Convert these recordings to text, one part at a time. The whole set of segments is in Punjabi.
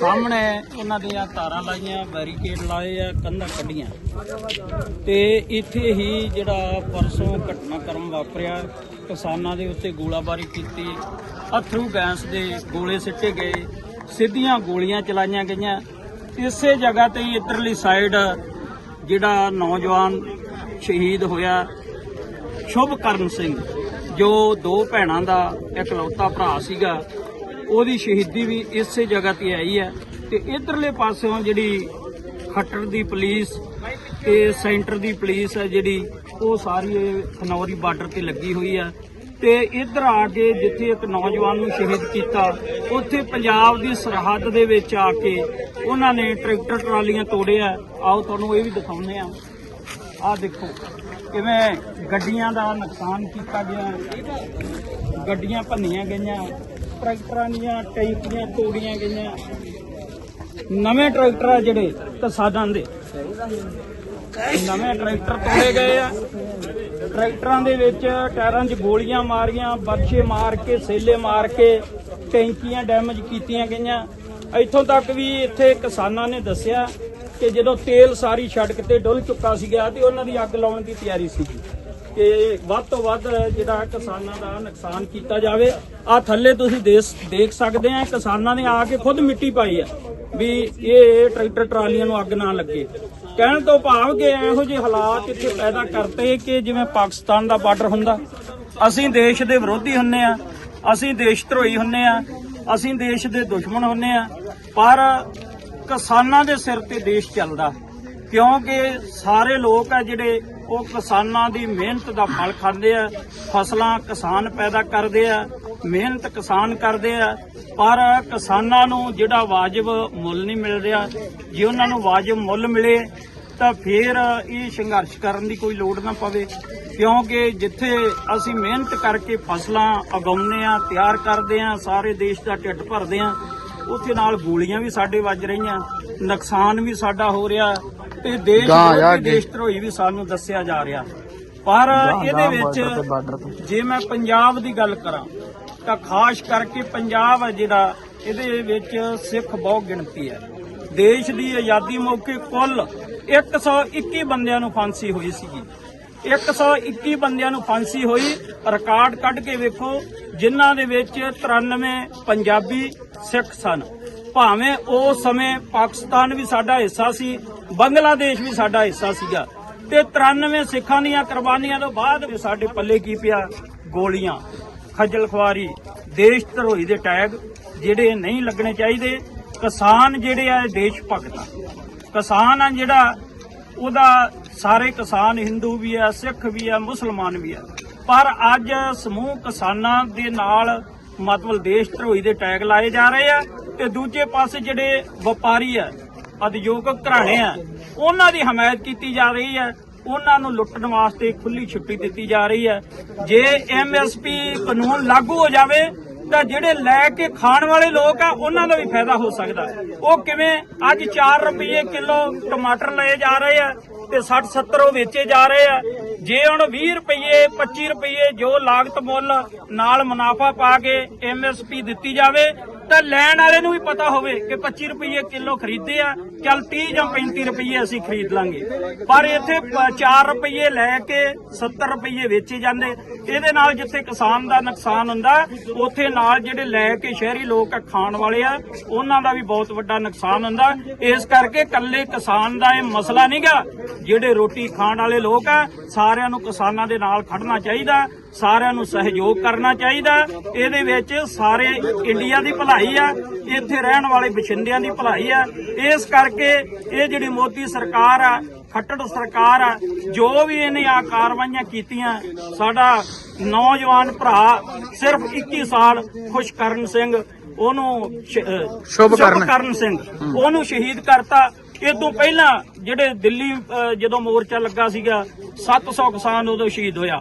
ਸਾਹਮਣੇ ਉਹਨਾਂ ਦੀਆਂ ਤਾਰਾਂ ਲਾਈਆਂ ਬੈਰੀਕੇਡ ਲਾਏ ਆ, ਕੰਧਾਂ ਕੱਢੀਆਂ। ਤੇ ਇੱਥੇ ਹੀ ਜਿਹੜਾ ਪਰਸੋਂ ਘਟਨਾਕ੍ਰਮ ਵਾਪਰਿਆ, ਕਿਸਾਨਾਂ ਦੇ ਉੱਤੇ ਗੋਲਾਬਾਰੀ ਕੀਤੀ, ਅਥਰੂ ਗੈਸ ਦੇ ਗੋਲੇ ਸਿੱਟੇ ਗਏ, ਸਿੱਧੀਆਂ ਗੋਲੀਆਂ ਚਲਾਈਆਂ ਗਈਆਂ। ਇਸੇ ਜਗ੍ਹਾ ਤੇ ਹੀ ਇੱਧਰਲੀ ਸਾਈਡ ਜਿਹੜਾ ਨੌਜਵਾਨ ਸ਼ਹੀਦ ਹੋਇਆ, ਸ਼ੁਭਕਰਨ ਸਿੰਘ, ਜੋ ਦੋ ਭੈਣਾਂ ਦਾ ਇਕਲੌਤਾ ਭਰਾ ਸੀਗਾ। ਉਹਦੀ ਸ਼ਹੀਦੀ ਵੀ ਇਸੇ ਜਗ੍ਹਾ ਤੇ ਆਈ ਹੈ ਤੇ ਇਧਰਲੇ ਪਾਸਿਓਂ ਜਿਹੜੀ ਖੱਟਰ ਦੀ ਪੁਲਿਸ ਤੇ ਸੈਂਟਰ ਦੀ ਪੁਲਿਸ ਹੈ ਜਿਹੜੀ, ਉਹ ਸਾਰੀ ਇਹ ਖਨੌਰੀ ਬਾਰਡਰ ਤੇ ਲੱਗੀ ਹੋਈ ਹੈ। ਤੇ ਇੱਧਰ ਆ ਕੇ ਜਿੱਥੇ ਇੱਕ ਨੌਜਵਾਨ ਨੂੰ ਸ਼ਹੀਦ ਕੀਤਾ, ਉੱਥੇ ਪੰਜਾਬ ਦੀ ਸਰਹੱਦ ਦੇ ਵਿੱਚ ਆ ਕੇ ਉਹਨਾਂ ਨੇ ਟਰੈਕਟਰ ਟਰਾਲੀਆਂ ਤੋੜਿਆ। ਆਓ ਤੁਹਾਨੂੰ ਇਹ ਵੀ ਦਿਖਾਉਂਦੇ ਆ ਆਹ ਦੇਖੋ, ਕਿਵੇਂ ਗੱਡੀਆਂ ਦਾ ਨੁਕਸਾਨ ਕੀਤਾ ਗਿਆ। ਗੱਡੀਆਂ ਭੰਨੀਆਂ ਗਈਆਂ। ਟਰੈਕਟਰਾਂ ਦੀਆਂ ਟੈਂਕੀਆਂ, ਤੋੜੀਆਂ ਗਈਆਂ। ਨਵੇਂ ਟਰੈਕਟਰ ਆ ਜਿਹੜੇ ਕਿਸਾਨਾਂ ਦੇ। ਨਵੇਂ ਟਰੈਕਟਰ ਤੋੜੇ ਗਏ ਆ। ਟਰੈਕਟਰਾਂ ਦੇ ਵਿੱਚ ਟਾਇਰਾਂ 'ਚ ਗੋਲੀਆਂ ਮਾਰੀਆਂ ਬਰਛੇ ਮਾਰ ਕੇ, ਸੇਲੇ ਮਾਰ ਕੇ ਟੈਂਕੀਆਂ ਡੈਮੇਜ ਕੀਤੀਆਂ ਗਈਆਂ। ਇੱਥੋਂ ਤੱਕ ਵੀ ਇੱਥੇ ਕਿਸਾਨਾਂ ਨੇ ਦੱਸਿਆ ਕਿ ਜਦੋਂ ਤੇਲ ਸਾਰੀ ਸੜਕ ਤੇ ਡੁੱਲ ਚੁੱਕਾ ਸੀਗਾ ਤੇ ਉਹਨਾਂ ਦੀ ਅੱਗ ਲਾਉਣ ਦੀ ਤਿਆਰੀ ਸੀਗੀ। ਕਿ ਵੱਧ ਤੋਂ ਵੱਧ ਜਿਹੜਾ ਕਿਸਾਨਾਂ ਦਾ ਨੁਕਸਾਨ ਕੀਤਾ ਜਾਵੇ। ਆ ਥੱਲੇ ਤੁਸੀਂ ਦੇਖ ਸਕਦੇ ਆ, ਕਿਸਾਨਾਂ ਨੇ ਆ ਕੇ ਖੁਦ ਮਿੱਟੀ ਪਾਈ ਆ ਵੀ ਇਹ ਟਰੈਕਟਰ ਟਰਾਲੀਆਂ ਨੂੰ ਅੱਗ ਨਾ ਲੱਗੇ। ਕਹਿਣ ਤੋਂ ਭਾਵ ਕਿ ਇਹੋ ਜਿਹੇ ਹਾਲਾਤ ਇੱਥੇ ਪੈਦਾ ਕਰਤੇ ਕਿ ਜਿਵੇਂ ਪਾਕਿਸਤਾਨ ਦਾ ਬਾਰਡਰ ਹੁੰਦਾ। ਅਸੀਂ ਦੇਸ਼ ਦੇ ਵਿਰੋਧੀ ਹੁੰਨੇ ਆ, ਅਸੀਂ ਦੇਸ਼ ਧਰੋਈ ਹੁੰਨੇ ਆ, ਅਸੀਂ ਦੇਸ਼ ਦੇ ਦੁਸ਼ਮਣ ਹੁੰਨੇ ਆ, ਪਰ ਕਿਸਾਨਾਂ ਦੇ ਸਿਰ ਤੇ ਦੇਸ਼ ਚੱਲਦਾ। ਕਿਉਂਕਿ ਸਾਰੇ ਲੋਕ ਆ ਜਿਹੜੇ ਉਹ ਕਿਸਾਨਾਂ ਦੀ ਮਿਹਨਤ ਦਾ ਫਲ ਖਾਂਦੇ ਆ, ਫਸਲਾਂ ਕਿਸਾਨ ਪੈਦਾ ਕਰਦੇ ਆ, ਮਿਹਨਤ ਕਿਸਾਨ ਕਰਦੇ ਆ, ਪਰ ਕਿਸਾਨਾਂ ਨੂੰ ਜਿਹੜਾ ਵਾਜਬ ਮੁੱਲ ਨਹੀਂ ਮਿਲ ਰਿਹਾ। ਜੇ ਉਹਨਾਂ ਨੂੰ ਵਾਜਬ ਮੁੱਲ ਮਿਲੇ, ਤਾਂ ਫਿਰ ਇਹ ਸੰਘਰਸ਼ ਕਰਨ ਦੀ ਕੋਈ ਲੋੜ ਨਾ ਪਵੇ। ਕਿਉਂਕਿ ਜਿੱਥੇ ਅਸੀਂ ਮਿਹਨਤ ਕਰਕੇ ਫਸਲਾਂ ਉਗਾਉਂਦੇ ਆ, ਤਿਆਰ ਕਰਦੇ ਆ, ਸਾਰੇ ਦੇਸ਼ ਦਾ ਢਿੱਡ ਭਰਦੇ ਆ, ਉੱਥੇ ਨਾਲ ਗੋਲੀਆਂ ਵੀ ਸਾਡੇ ਵੱਜ ਰਹੀਆਂ, ਨੁਕਸਾਨ ਵੀ ਸਾਡਾ ਹੋ ਰਿਹਾ। ਤੇ ਦੇਸ਼ ਗਾਂਹ ਵਿਰੋਧੀ ਅੱਗੇ। ਦੇਸ਼ ਧਰੋਹੀ ਵੀ ਸਾਨੂੰ ਦੱਸਿਆ ਜਾ ਰਿਹਾ। ਪਰ ਇਹਦੇ ਵਿੱਚ ਜੇ ਮੈਂ ਪੰਜਾਬ ਦੀ ਗੱਲ ਕਰਾਂ ਤਾਂ ਖਾਸ ਕਰਕੇ ਪੰਜਾਬ ਹੈ ਜਿਹੜਾ ਇਹਦੇ ਵਿੱਚ ਸਿੱਖ ਬਹੁ ਗਿਣਤੀ ਹੈ। ਦੇਸ਼ ਦੀ ਆਜ਼ਾਦੀ ਮੌਕੇ ਕੁੱਲ 121 ਬੰਦਿਆਂ ਨੂੰ ਫਾਂਸੀ ਹੋਈ ਸੀਗੀ। 121 ਬੰਦਿਆਂ ਨੂੰ ਫਾਂਸੀ ਹੋਈ ਰਿਕਾਰਡ ਕੱਢ ਕੇ ਵੇਖੋ ਜਿਨ੍ਹਾਂ ਦੇ ਵਿੱਚ 93 ਪੰਜਾਬੀ ਸਿੱਖ ਸਨ। ਭਾਵੇਂ ਉਸ ਸਮੇਂ ਪਾਕਿਸਤਾਨ ਵੀ ਸਾਡਾ ਹਿੱਸਾ ਸੀ ਬੰਗਲਾਦੇਸ਼ ਵੀ ਸਾਡਾ ਹਿੱਸਾ ਸੀਗਾ। ਤੇ 93 ਸਿੱਖਾਂ ਦੀਆਂ ਕੁਰਬਾਨੀਆਂ ਤੋਂ ਬਾਅਦ ਸਾਡੇ ਪੱਲੇ ਕੀ ਪਿਆ? ਗੋਲੀਆਂ। ਖੱਜਲ ਖੁਆਰੀ। ਦੇਸ਼ ਧਰੋਹੀ ਦੇ ਟੈਗ ਜਿਹੜੇ ਨਹੀਂ ਲੱਗਣੇ ਚਾਹੀਦੇ। ਕਿਸਾਨ ਜਿਹੜੇ ਆ ਦੇਸ਼ ਭਗਤ ਆ। ਕਿਸਾਨ ਆ ਜਿਹੜਾ, ਉਹਦਾ ਸਾਰੇ ਕਿਸਾਨ ਹਿੰਦੂ ਵੀ ਆ, ਸਿੱਖ ਵੀ ਆ, ਮੁਸਲਮਾਨ ਵੀ ਆ। ਪਰ ਅੱਜ ਸਮੂਹ ਕਿਸਾਨਾਂ ਦੇ ਨਾਲ ਮਤਲਬ ਦੇਸ਼ ਧਰੋਹੀ ਦੇ ਟੈਗ ਲਾਏ ਜਾ ਰਹੇ ਆ ਤੇ ਦੂਜੇ ਪਾਸੇ ਜਿਹੜੇ ਵਪਾਰੀ ਆ ਉਦਯੋਗਿਕ ਘਰਾਣੇ ਆ। ਉਹਨਾਂ ਦੀ ਹਮਾਇਤ ਕੀਤੀ ਜਾ ਰਹੀ ਹੈ। ਉਹਨਾਂ ਨੂੰ ਲੁੱਟਣ ਵਾਸਤੇ ਖੁੱਲੀ ਛੁੱਟੀ ਦਿੱਤੀ ਜਾ ਰਹੀ ਹੈ। ਜੇ ਐਮਐਸਪੀ ਕਾਨੂੰਨ ਲਾਗੂ ਹੋ ਜਾਵੇ, ਤਾਂ ਜਿਹੜੇ ਲੈ ਕੇ ਖਾਣ ਵਾਲੇ ਲੋਕ ਆ, ਉਹਨਾਂ ਦਾ ਵੀ ਫਾਇਦਾ ਹੋ ਸਕਦਾ। ਉਹ ਕਿਵੇਂ ਅੱਜ 4 ਰੁਪਏ ਕਿਲੋ ਟਮਾਟਰ ਲਏ ਜਾ ਰਹੇ ਆ ਤੇ 60 70 ਉਹ ਵੇਚੇ ਜਾ ਰਹੇ ਆ। ਜੇ ਹੁਣ 20 ਰੁਪਏ 25 ਰੁਪਏ ਜੋ ਲਾਗਤ ਮੁੱਲ ਨਾਲ ਮੁਨਾਫਾ ਪਾ ਕੇ ਐਮਐਸਪੀ ਦਿੱਤੀ ਜਾਵੇ ਤਾਂ ਲੈਣ ਵਾਲੇ ਨੂੰ ਵੀ ਪਤਾ ਹੋਵੇ ਕਿ 25 ਰੁਪਏ ਕਿਲੋ ਖਰੀਦੇ ਆ, ਚੱਲ 30 ਜਾਂ 35 ਰੁਪਏ ਅਸੀਂ ਖਰੀਦ ਲਾਂਗੇ। ਪਰ ਇੱਥੇ 4 ਰੁਪਏ ਲੈ ਕੇ 70 ਰੁਪਏ ਵੇਚੇ ਜਾਂਦੇ। ਇਹਦੇ ਨਾਲ ਜਿੱਥੇ ਕਿਸਾਨ ਦਾ ਨੁਕਸਾਨ ਹੁੰਦਾ, ਉੱਥੇ ਨਾਲ ਜਿਹੜੇ ਲੈ ਕੇ ਸ਼ਹਿਰੀ ਲੋਕ ਆ, ਖਾਣ ਵਾਲੇ ਆ, ਉਹਨਾਂ ਦਾ ਵੀ ਬਹੁਤ ਵੱਡਾ ਨੁਕਸਾਨ ਹੁੰਦਾ। ਇਸ ਕਰਕੇ ਇਕੱਲੇ ਕਿਸਾਨ ਦਾ ਇਹ ਮਸਲਾ ਨਹੀਂਗਾ ਜਿਹੜੇ ਰੋਟੀ ਖਾਣ ਵਾਲੇ ਲੋਕ ਆ, ਸਾਰਿਆਂ ਨੂੰ ਕਿਸਾਨਾਂ ਦੇ ਨਾਲ ਖੜਨਾ ਚਾਹੀਦਾ। ਸਾਰਿਆਂ ਨੂੰ ਸਹਿਯੋਗ ਕਰਨਾ ਚਾਹੀਦਾ। ਇਹਦੇ ਵਿੱਚ ਸਾਰੇ ਇੰਡੀਆ ਦੀ ਭਲਾਈ ਆ ਇੱਥੇ ਰਹਿਣ ਵਾਲੇ ਬਛਿੰਦਿਆਂ ਦੀ ਭਲਾਈ ਆ। ਇਸ ਕਰਕੇ ਇਹ ਜਿਹੜੀ ਮੋਦੀ ਸਰਕਾਰ ਆ ਖੱਟੜ ਸਰਕਾਰ ਆ ਜੋ ਵੀ ਇਹਨੇ ਆ ਕਾਰਵਾਈਆਂ ਕੀਤੀਆਂ ਸਾਡਾ ਨੌਜਵਾਨ ਭਰਾ ਸਿਰਫ 21 ਸਾਲ ਖੁਸ਼ਕਰਨ ਸਿੰਘ ਉਹਨੂੰ ਸ਼ੁਭਕਰਨ। ਸਿੰਘ ਉਹਨੂੰ ਸ਼ਹੀਦ ਕਰਤਾ। ਇਹ ਤੋਂ ਪਹਿਲਾਂ ਜਿਹੜੇ ਦਿੱਲੀ ਜਦੋਂ ਮੋਰਚਾ ਲੱਗਾ ਸੀਗਾ 700 ਕਿਸਾਨ ਉਦੋਂ ਸ਼ਹੀਦ ਹੋਇਆ।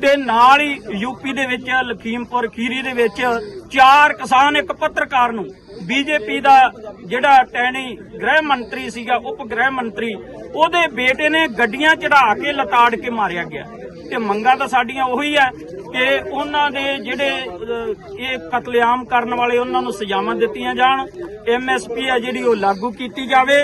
ਤੇ ਨਾਲ ਹੀ ਯੂਪੀ ਦੇ ਵਿੱਚ, ਲਖੀਮਪੁਰ, ਖੀਰੀ ਦੇ ਵਿੱਚ ਚਾਰ ਕਿਸਾਨ, ਇੱਕ ਪੱਤਰਕਾਰ ਨੂੰ ਬੀਜੇਪੀ ਦਾ ਜਿਹੜਾ ਟੈਣੀ ਗ੍ਰਹਿ ਮੰਤਰੀ ਸੀਗਾ, ਉਪ ਗ੍ਰਹਿ ਮੰਤਰੀ, ਉਹਦੇ ਬੇਟੇ ਨੇ ਗੱਡੀਆਂ ਚੜਾ ਕੇ ਲਤਾੜ ਕੇ ਮਾਰਿਆ ਗਿਆ। ਤੇ ਮੰਗਾਂ ਤਾਂ ਸਾਡੀਆਂ ਉਹੀ ਆ ਕਿ ਉਹਨਾਂ ਦੇ ਜਿਹੜੇ ਇਹ ਕਤਲੇਆਮ ਕਰਨ ਵਾਲੇ ਉਹਨਾਂ ਨੂੰ ਸਜ਼ਾਵਾਂ ਦਿੱਤੀਆਂ ਜਾਣ। ਐਮਐਸਪੀ ਆ ਜਿਹੜੀ ਉਹ ਲਾਗੂ ਕੀਤੀ ਜਾਵੇ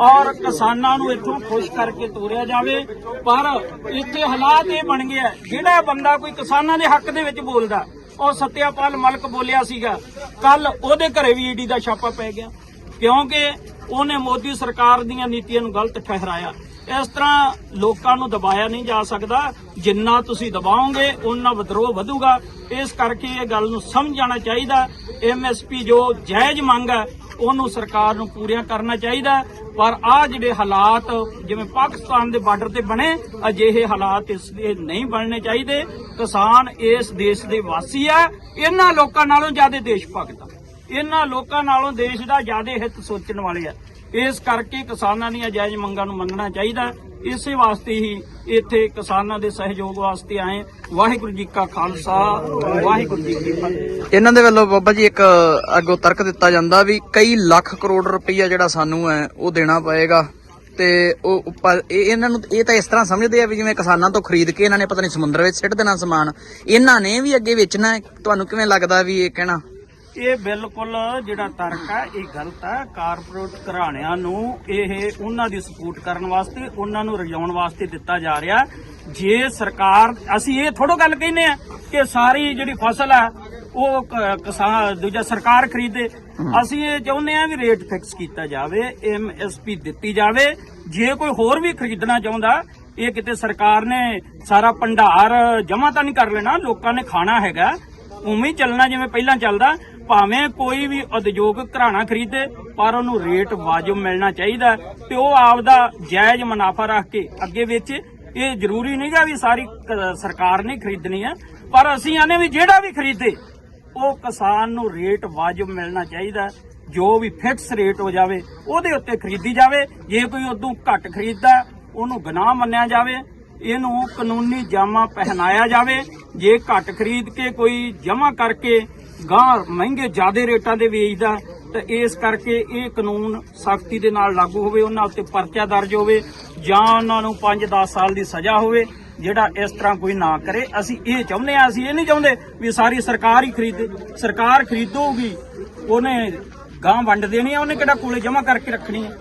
ਔਰ ਕਿਸਾਨਾਂ ਨੂੰ ਇੱਥੋਂ ਖੁਸ਼ ਕਰਕੇ ਤੋਰਿਆ ਜਾਵੇ। ਪਰ ਇੱਥੇ ਹਾਲਾਤ ਇਹ ਬਣ ਗਏ ਜਿਹੜਾ ਬੰਦਾ ਕੋਈ ਕਿਸਾਨਾਂ ਦੇ ਹੱਕ ਦੇ ਵਿੱਚ ਬੋਲਦਾ, ਉਹ ਸਤਿਆਪਾਲ ਮਲਕ ਬੋਲਿਆ ਸੀਗਾ ਕੱਲ ਉਹਦੇ ਘਰੇ ਵੀ ਈਡੀ ਦਾ ਛਾਪਾ ਪੈ ਗਿਆ। ਕਿਉਂਕਿ ਉਹਨੇ ਮੋਦੀ ਸਰਕਾਰ ਦੀਆਂ ਨੀਤੀਆਂ ਨੂੰ ਗਲਤ ਠਹਿਰਾਇਆ। ਇਸ ਤਰ੍ਹਾਂ ਲੋਕਾਂ ਨੂੰ ਦਬਾਇਆ ਨਹੀਂ ਜਾ ਸਕਦਾ। ਜਿੰਨਾ ਤੁਸੀਂ ਦਬਾਓਗੇ ਉਹਨਾਂ ਵਿਦਰੋਹ ਵਧੂਗਾ। ਇਸ ਕਰਕੇ ਇਹ ਗੱਲ ਨੂੰ ਸਮਝ ਜਾਣਾ ਚਾਹੀਦਾ। ਐਮਐਸਪੀ ਜੋ ਜਾਇਜ਼ ਮੰਗ ਹੈ, ਉਹਨੂੰ ਸਰਕਾਰ ਨੂੰ ਪੂਰੀਆਂ ਕਰਨਾ ਚਾਹੀਦਾ। ਪਰ ਆ ਜਿਹੜੇ ਹਾਲਾਤ, ਜਿਵੇਂ ਪਾਕਿਸਤਾਨ ਦੇ ਬਾਰਡਰ ਤੇ ਬਣੇ, ਅਜਿਹੇ ਹਾਲਾਤ ਇਸ ਦੇ ਨਹੀਂ ਬਣਨੇ ਚਾਹੀਦੇ। ਕਿਸਾਨ ਇਸ ਦੇਸ਼ ਦੇ ਵਾਸੀ ਆ। ਇਹਨਾਂ ਲੋਕਾਂ ਨਾਲੋਂ ਜ਼ਿਆਦਾ ਦੇਸ਼ ਭਗਤ ਆ। ਇਹਨਾਂ ਲੋਕਾਂ ਨਾਲੋਂ ਦੇਸ਼ ਦਾ ਜ਼ਿਆਦਾ ਹਿੱਤ ਸੋਚਣ ਵਾਲੇ ਆ। ਇਸ ਕਰਕੇ ਕਿਸਾਨਾਂ ਦੀਆਂ ਜਾਇਜ਼ ਮੰਗਾਂ ਨੂੰ ਮੰਨਣਾ ਚਾਹੀਦਾ ਇਸੇ ਵਾਸਤੇ ਹੀ ਇੱਥੇ ਕਿਸਾਨਾਂ ਦੇ ਸਹਿਯੋਗ ਵਾਸਤੇ ਆਏ। ਵਾਹਿਗੁਰੂ ਜੀ ਕਾ ਖਾਲਸਾ, ਵਾਹਿਗੁਰੂ ਜੀ ਕੀ ਫਤਿਹ। ਇਹਨਾਂ ਦੇ ਵੱਲੋਂ ਬਾਬਾ ਜੀ ਇੱਕ ਅੱਗੋਂ ਤਰਕ ਦਿੱਤਾ ਜਾਂਦਾ ਵੀ ਕਈ ਲੱਖ ਕਰੋੜ ਰੁਪਈਆ ਜਿਹੜਾ ਸਾਨੂੰ ਹੈ, ਉਹ ਦੇਣਾ ਪਏਗਾ। ਤੇ ਉਹ ਉੱਪਰ ਇਹਨਾਂ ਨੂੰ ਇਹ ਤਾਂ ਇਸ ਤਰ੍ਹਾਂ ਸਮਝਦੇ ਆ ਵੀ ਜਿਵੇਂ ਕਿਸਾਨਾਂ ਤੋਂ ਖਰੀਦ ਕੇ ਇਹਨਾਂ ਨੇ ਪਤਾ ਨਹੀਂ ਸਮੁੰਦਰ ਵਿੱਚ ਸਿੱਟ ਦੇਣਾ ਸਮਾਨ। ਇਹਨਾਂ ਨੇ ਵੀ ਅੱਗੇ ਵੇਚਣਾ ਹੈ। ਤੁਹਾਨੂੰ ਕਿਵੇਂ ਲੱਗਦਾ ਵੀ ਇਹ ਕਹਿਣਾ? ਇਹ ਬਿਲਕੁਲ ਜਿਹੜਾ ਤਰਕ ਹੈ ਇਹ ਗਲਤ ਹੈ। ਕਾਰਪੋਰੇਟ ਘਰਾਣਿਆਂ ਨੂੰ ਇਹ ਉਹਨਾਂ ਦੀ ਸਪੋਰਟ ਕਰਨ ਵਾਸਤੇ ਉਹਨਾਂ ਨੂੰ ਰਜਾਉਣ ਵਾਸਤੇ ਦਿੱਤਾ ਜਾ ਰਿਹਾ ਜੇ ਸਰਕਾਰ ਅਸੀਂ ਇਹ ਥੋੜੋ ਗੱਲ ਕਹਿੰਦੇ ਆ ਕਿ ਸਾਰੀ ਜਿਹੜੀ ਫਸਲ ਹੈ ਉਹ ਕਿਸਾਨ ਦੂਜਾ ਸਰਕਾਰ ਖਰੀਦੇ। ਅਸੀਂ ਇਹ ਚਾਹੁੰਦੇ ਆ ਵੀ ਰੇਟ ਫਿਕਸ ਕੀਤਾ ਜਾਵੇ ਐਮਐਸਪੀ ਦਿੱਤੀ ਜਾਵੇ। ਜੇ ਕੋਈ ਹੋਰ ਵੀ ਖਰੀਦਣਾ ਚਾਹੁੰਦਾ ਇਹ ਕਿਤੇ ਸਰਕਾਰ ਨੇ ਸਾਰਾ ਭੰਡਾਰ ਜਮ੍ਹਾਂ ਤਾਂ ਨਹੀਂ ਕਰ ਲੈਣਾ ਲੋਕਾਂ ਨੇ ਖਾਣਾ ਹੈਗਾ। ਉਵੇਂ ਹੀ ਚੱਲਣਾ ਜਿਵੇਂ ਪਹਿਲਾਂ ਚੱਲਦਾ। ਭਾਵੇਂ ਕੋਈ ਵੀ ਉਦਯੋਗਿਕ ਘਰਾਣਾ ਖਰੀਦੇ, ਪਰ ਉਹਨੂੰ ਰੇਟ ਵਾਜਬ ਮਿਲਣਾ ਚਾਹੀਦਾ ਤੇ ਉਹ ਆਪ ਦਾ ਜਾਇਜ਼ ਮੁਨਾਫਾ ਰੱਖ ਕੇ ਅੱਗੇ ਵੇਚੇ। ਇਹ ਜ਼ਰੂਰੀ ਨਹੀਂ ਗਾ ਵੀ ਸਾਰੀ ਸਰਕਾਰ ਨੇ ਖਰੀਦਣੀ ਹੈ, ਪਰ ਅਸੀਂ ਆਨੇ ਵੀ ਜਿਹੜਾ ਵੀ ਖਰੀਦੇ, ਉਹ ਕਿਸਾਨ ਨੂੰ ਰੇਟ ਵਾਜਬ ਮਿਲਣਾ ਚਾਹੀਦਾ ਜੋ ਵੀ ਫਿਕਸ ਰੇਟ ਹੋ ਜਾਵੇ, ਉਹਦੇ ਉੱਤੇ ਖਰੀਦੀ ਜਾਵੇ। ਜੇ ਕੋਈ ਉਦੋਂ ਘੱਟ ਖਰੀਦਦਾ, ਉਹਨੂੰ ਗੁਨਾਹ ਮੰਨਿਆ ਜਾਵੇ। ਇਹਨੂੰ ਕਾਨੂੰਨੀ ਜਾਮਾ ਪਹਿਨਾਇਆ ਜਾਵੇ। ਜੇ ਘੱਟ ਖਰੀਦ ਕੇ ਕੋਈ ਜਮਾ ਕਰਕੇ ਗਾਂ ਮਹਿੰਗੇ ਜ਼ਿਆਦੇ ਰੇਟਾਂ ਦੇ ਵੇਚਦਾ ਤਾਂ ਇਸ ਕਰਕੇ ਇਹ ਕਾਨੂੰਨ ਸਖਤੀ ਦੇ ਨਾਲ ਲਾਗੂ ਹੋਵੇ, ਉਹਨਾਂ ਉੱਤੇ ਪਰਚਾ ਦਰਜ ਹੋਵੇ, ਜਾਂ ਉਹਨਾਂ ਨੂੰ 5-10 ਸਾਲ ਦੀ ਸਜ਼ਾ ਹੋਵੇ, ਜਿਹੜਾ ਇਸ ਤਰ੍ਹਾਂ ਕੋਈ ਨਾ ਕਰੇ। ਅਸੀਂ ਇਹ ਚਾਹੁੰਦੇ ਆ ਅਸੀਂ ਇਹ ਨਹੀਂ ਚਾਹੁੰਦੇ ਵੀ ਸਾਰੀ ਸਰਕਾਰ ਹੀ ਖਰੀਦੇ, ਸਰਕਾਰ ਖਰੀਦੂਗੀ, ਉਹਨੇ ਗਾਂ ਵੰਡ ਦੇਣੀ ਆ, ਉਹਨੇ ਕਿਹੜਾ ਕੋਲੇ ਜਮ੍ਹਾਂ ਕਰਕੇ ਰੱਖਣੀ ਹੈ